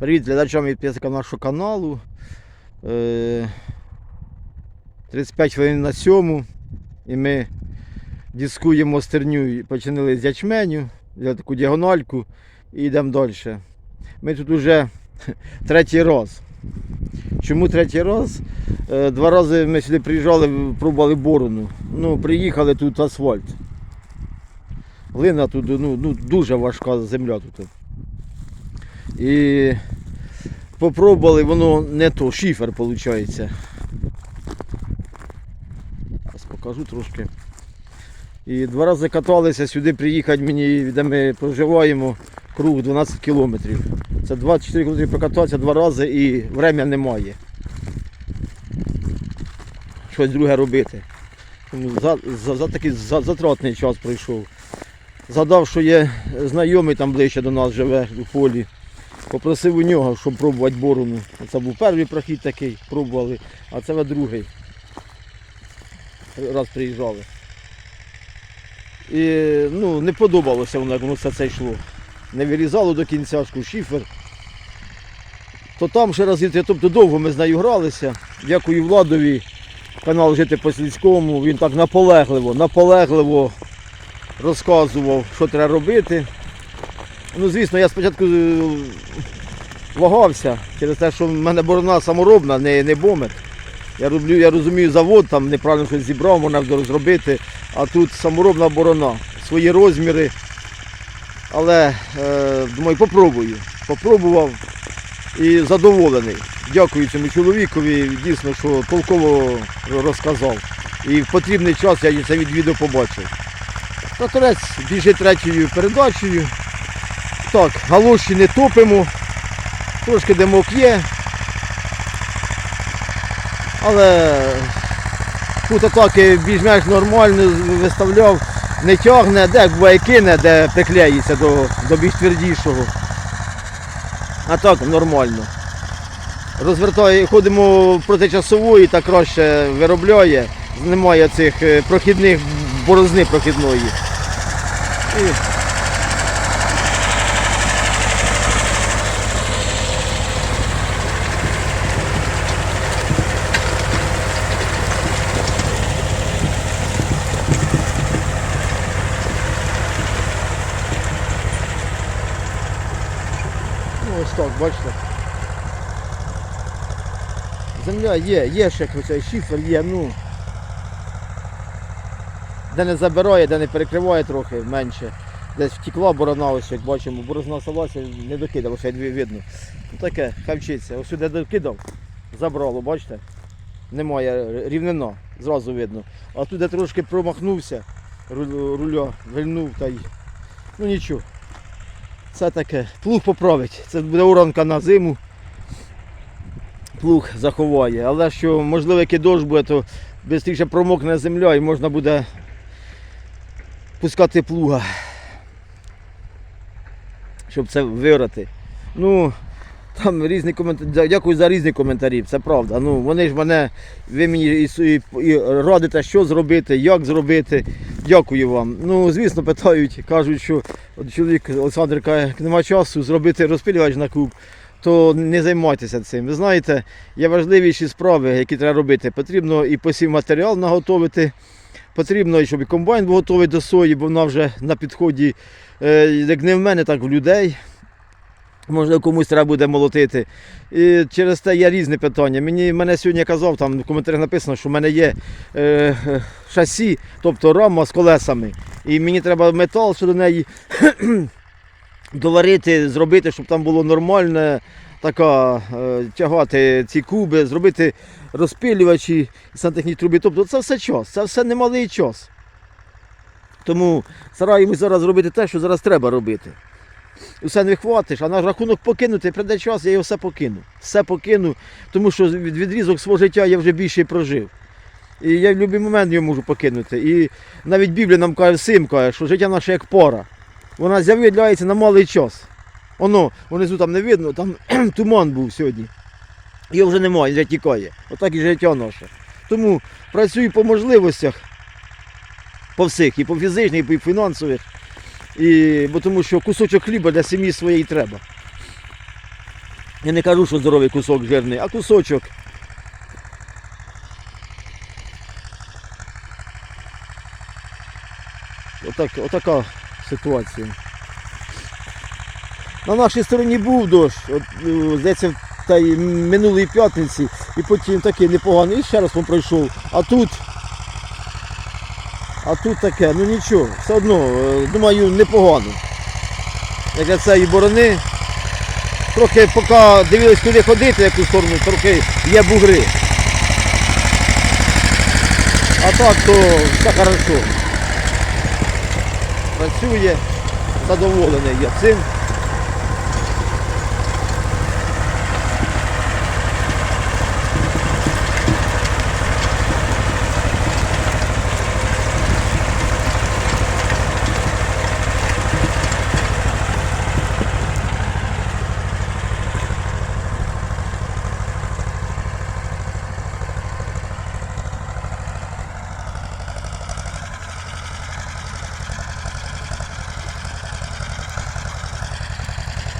Привіт глядачам і підписникам нашого каналу. Е, 35 хвилин на сьому. І ми дискуємо стерню. Починили з ячменю, взяли таку діагональку і йдемо далі. Ми тут уже третій раз. Чому третій раз? Е, Два рази ми сюди приїжджали, пробували борону. Ну, приїхали тут асфальт. Глина тут ну, ну, дуже важка земля тут. І попробували, воно не то, шифер виходить. Зараз покажу трошки. І два рази каталися сюди приїхати мені, де ми проживаємо, круг 12 кілометрів. Це 24 кілометри прокататися два рази і врем'я немає. Щось друге робити. Тому за, за, за такий за- затратний час пройшов. Згадав, що є знайомий там ближче до нас живе у полі. Попросив у нього, щоб пробувати борону. Це був перший прохід такий, пробували, а це другий. Раз приїжджали. І ну, не подобалося воно, як воно все це йшло. Не вирізало до кінця шку шифер. То там ще раз тобто довго ми з нею гралися. Дякую Владові, канал Жити по сільському. Він так наполегливо, наполегливо розказував, що треба робити. Ну, звісно, я спочатку е, вагався через те, що в мене борона саморобна, не, не бомет. Я роблю, я розумію, завод там неправильно щось зібрав, можна вдруг зробити, а тут саморобна борона, свої розміри. Але е, думаю, попробую. Попробував і задоволений. Дякую цьому чоловікові, дійсно, що толково розказав. І в потрібний час я це від відео побачив. Тракторець біжить третьою передачею. Так, галоші не топимо, трошки димок є. Але тут атаки більш-менш нормально виставляв, не тягне, де буває кине, де приклеїться до, до більш твердішого. А так нормально. Розвертає, ходимо проти часової, так краще виробляє, немає цих е, прохідних борозни прохідної. І Ну ось так, бачите. Земля є, є ще цей шифер, є, ну. Де не забирає, де не перекриває трохи менше. Десь втекла борона, ось як бачимо, борозна салася не докидав, ось видно. Ну таке, хай вчиться. Ось сюди докидав, забрало, бачите? Немає рівнина, зразу видно. А тут я трошки промахнувся, руль- руля вильнув та й. Ну нічого. Це таке. Плуг поправить. Це буде уранка на зиму. Плуг заховає. Але що, можливо, який дощ буде, то швидше промокне земля і можна буде пускати плуга. Щоб це вирати. Ну, там різні коментарі. Дякую за різні коментарі, це правда. Ну, вони ж мене, ви мені і, і, і радите, що зробити, як зробити. Дякую вам. Ну, звісно, питають, кажуть, що от чоловік Олександр каже, нема часу зробити розпилювач на куб, то не займайтеся цим. Ви знаєте, є важливіші справи, які треба робити. Потрібно і посів матеріал наготовити. Потрібно, щоб і комбайн був готовий до сої, бо вона вже на підході, е, як не в мене, так в людей. Можливо, комусь треба буде молотити. І через те є різні питання. Мені мене сьогодні казав, там в коментарях написано, що в мене є е, е, шасі, тобто рама з колесами. І мені треба метал щодо неї доварити, зробити, щоб там було нормальне така, е, тягати ці куби, зробити розпилювачі сантехнічні труби. Тобто це все час, це все немалий час. Тому стараємось зараз зробити те, що зараз треба робити. Усе не хватиш, а на рахунок покинути, прийде час, я його все покину. Все покину, тому що від відрізок свого життя я вже більше прожив. І я в будь-який момент його можу покинути. І навіть Біблія нам каже, сим каже, що життя наше як пора. Вона з'являється на малий час. Воно, внизу там не видно, там туман був сьогодні. Його вже немає, вже тікає. Отак і життя наше. Тому працюю по можливостях, по всіх, і по фізичних, і по фінансових. І, бо тому що кусочок хліба для сім'ї своєї треба. Я не кажу, що здоровий кусок жирний, а кусочок. Отак, отака ситуація. На нашій стороні був дощ, от, е, здається, та й минулої п'ятниці, і потім такий непоганий, і ще раз він пройшов. А тут, а тут таке, ну нічого, все одно, е, думаю, непогано. Як це і борони, трохи поки дивились, куди ходити, яку сторону, трохи є бугри. А так то все хорошо. Працює, задоволений я цим.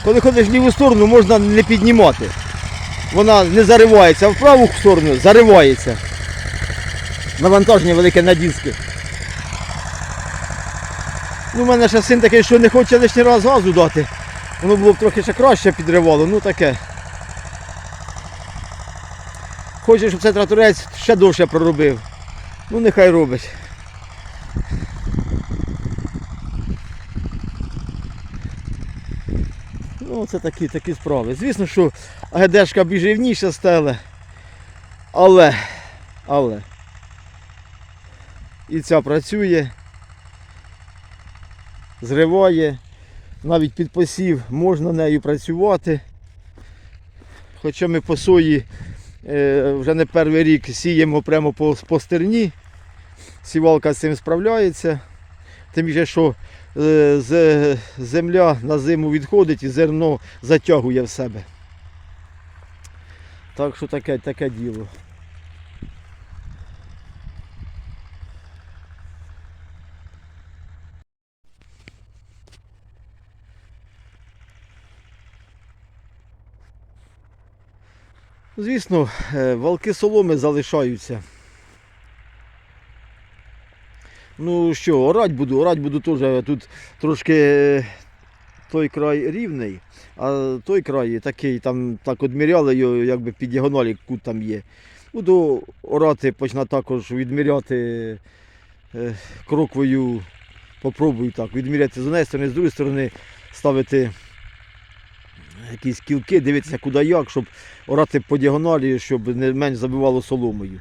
Коли ходиш в ліву сторону, можна не піднімати. Вона не заривається, а в праву сторону заривається. Навантаження велике на диски. Ну, у мене ще син такий, що не хоче лишній раз газу дати. Воно було б трохи ще краще підривало, ну таке. Хоче, щоб цей тракторець ще довше проробив. Ну нехай робить. Ну, це такі, такі справи. Звісно, що АГДшка більш рівніша. Але, але. І ця працює, зриває, навіть під посів можна нею працювати. Хоча ми по сої е, вже не перший рік сіємо прямо по, по стерні. Сівалка з цим справляється. Тим більше, що е, земля на зиму відходить і зерно затягує в себе. Так що таке, таке діло. Звісно, е, валки соломи залишаються. Ну що, орать буду, орать буду теж. Тут трошки е, той край рівний, а той край такий, там так одміряли його, якби під діагоналі кут там є. Буду орати, почну також відміряти е, кроквою, попробую так, відміряти з однієї сторони, з другої сторони ставити якісь кілки, дивитися куди як, щоб орати по діагоналі, щоб не менш забивало соломою.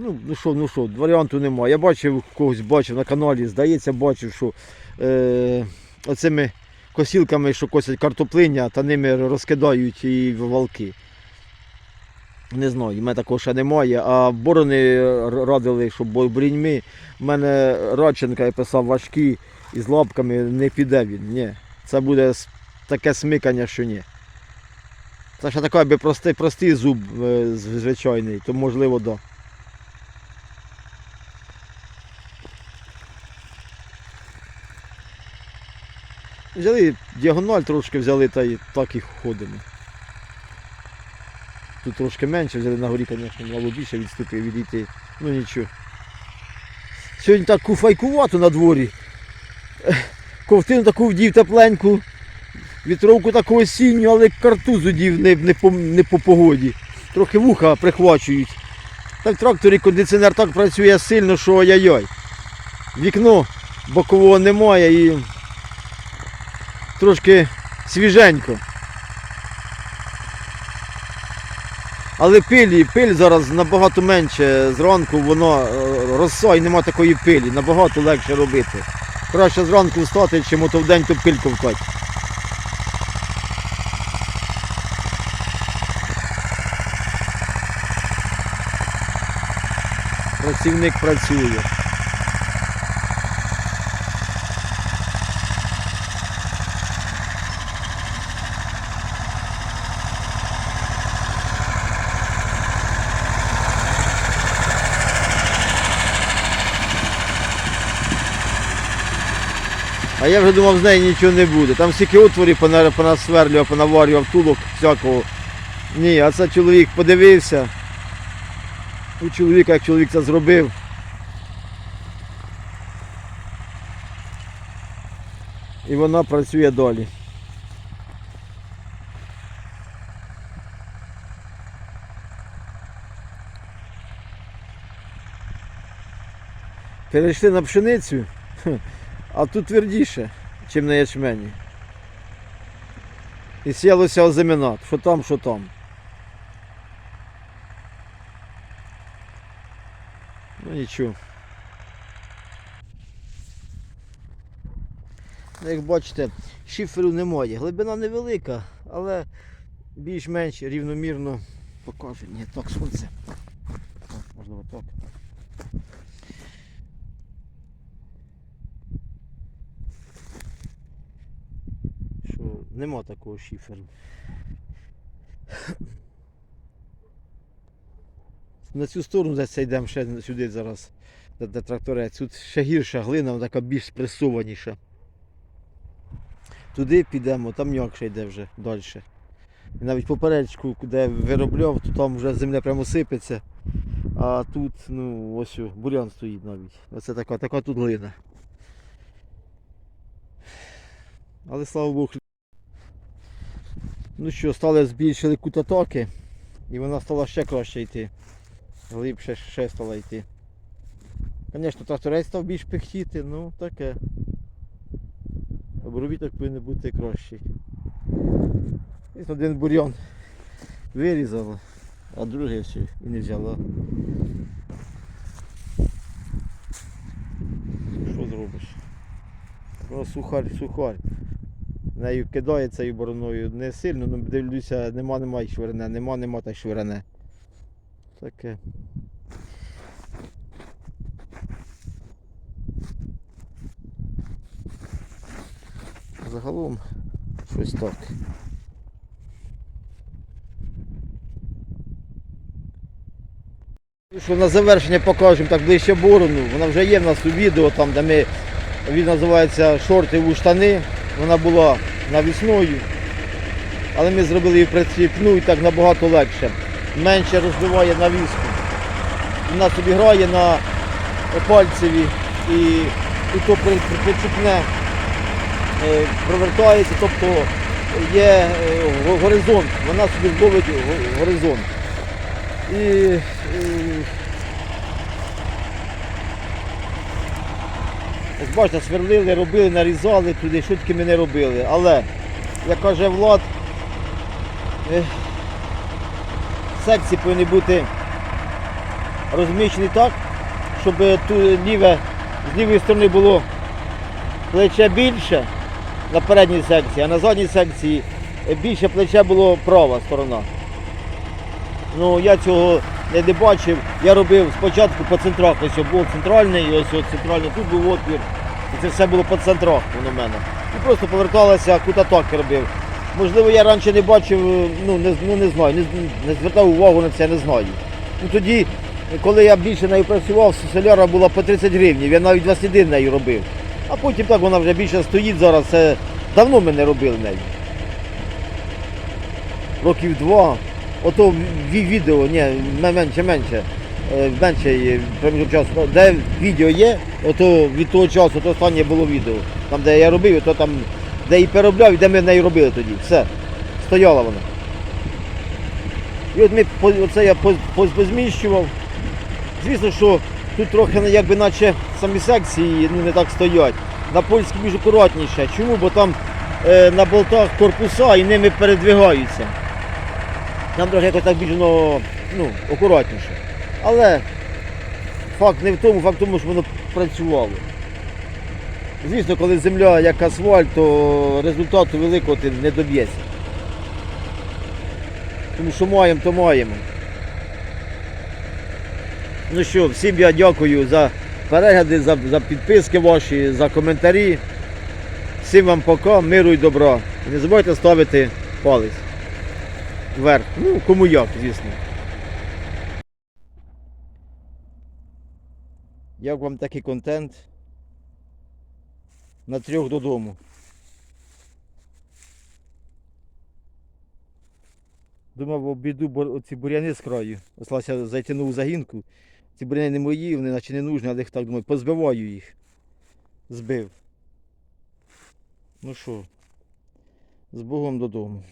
Ну, ну що, ну що, варіанту немає. Я бачив, когось бачив на каналі, здається, бачив, що е, оцими косілками, що косять картоплиня, та ними розкидають і валки. Не знаю, в мене такого ще немає. А борони радили, бо бріньми. У мене Радченка я писав важкі і з лапками не піде він. Ні. Це буде таке смикання, що ні. Це ще такий би простий, простий зуб е, звичайний, то можливо, так. Да. Взяли діагональ трошки взяли та й так і ходимо. Тут трошки менше, взяли на горі, звісно, мало більше відступив відійти. Ну нічого. Сьогодні так куфайкувато на дворі. Ковтину таку вдів тепленьку, вітровку таку осінню, але картузу дів не, не, по, не по погоді. Трохи вуха прихвачують. Та в тракторі кондиціонер так працює сильно, що ой-ой-ой. Вікно бокового немає і трошки свіженько. Але пилі, пиль зараз набагато менше зранку, воно е, роса і нема такої пилі, набагато легше робити. Краще зранку встати, чим ото вдень ту пиль ковтати. Працівник працює. А я вже думав, з неї нічого не буде. Там стільки отворів понасверлював, понаварював тулок всякого. Ні, а це чоловік подивився. У чоловіка, як чоловік це зробив. І вона працює далі. Перейшли на пшеницю, а тут твердіше, ніж на ячмені. І сілося озимінат, що там, що там. Ну нічого. Ну, Як бачите, шиферу немає. Глибина невелика, але більш-менш рівномірно покаже. Ні, так сонце. Можливо так. Що нема такого шиферу. На цю сторону десь йдемо ще сюди зараз, де, де тракторець. Тут ще гірша глина, така більш спресованіша. Туди підемо, там м'якше йде вже далі. І навіть поперечку, де виробляв, то там вже земля прямо сипеться. А тут, ну, ось бурян стоїть навіть. Оце така, така тут глина. Але слава Богу. Ну що, стали збільшили кут атаки і вона стала ще краще йти. Глибше ще стала йти. Звісно, тракторець став більш пихтіти, ну таке. Обробіток повинен бути кращий. Ось один бурьон вирізала, а другий все і не взяла. Що зробиш? Сухарь, сухарь. Нею кидає цією бороною не сильно, але дивлюся, нема, нема й швирне, нема, нема та й. Таке. Загалом щось так. Що на завершення покажемо так ближче борону. Вона вже є в нас у відео, там, де ми, він називається шорти у штани. Вона була навісною. Але ми зробили її приціпну і так набагато легше. Менше розбиває навіску. Вона собі грає на пальцеві і, і то при- при- приціпне е, провертається, тобто є е, горизонт, вона собі зловить горизонт. І, е, ось бачите, сверлили, робили, нарізали туди, що тільки ми не робили. Але, як каже Влад, е, секції повинні бути розміщені так, щоб ту ліве, з лівої сторони було плече більше на передній секції, а на задній секції більше плече було права сторона. Ну я цього не, не бачив. Я робив спочатку по центрах, ось був центральний, і ось от центральний, тут був отвір. І це все було по центрах воно в мене. І просто поверталося, кут атаки робив. Можливо, я раніше не бачив, ну не, ну, не знаю, не, не звертав увагу на це, не знаю. Ну тоді, коли я більше нею працював, соляра була по 30 гривень, я навіть 21 нею робив. А потім так вона вже більше стоїть зараз, це давно ми не робили нею. Років два. Ото відео, ні, менше, менше. е, Менше проміжок часу. Ну, Де відео є, ото від того часу, то останнє було відео. Там, де я робив, то там, де її переробляв, і де ми нею робили тоді. Все. Стояла вона. І от ми оце я поз- поз- позміщував. Звісно, що тут трохи ну, якби наче самі секції ну, не так стоять. На польській більш акуратніше. Чому? Бо там е, на болтах корпуса і ними передвигаються. Нам трохи якось так більш ну, ну, акуратніше. Але факт не в тому, факт в тому, що воно працювало. Звісно, коли земля як асфальт, то результату великого ти не доб'єшся. Тому що маємо, то маємо. Ну що, всім я дякую за перегляди, за, за підписки ваші, за коментарі. Всім вам пока, миру і добра. І не забувайте ставити палець вверх. Ну, кому як, звісно. Як вам такий контент? На трьох додому. Думав, обійду бо- оці буряни з краю. Ослався зайтянув загінку. Ці буряни не мої, вони наче не нужні, але їх так думаю, позбиваю їх. Збив. Ну що, з Богом додому.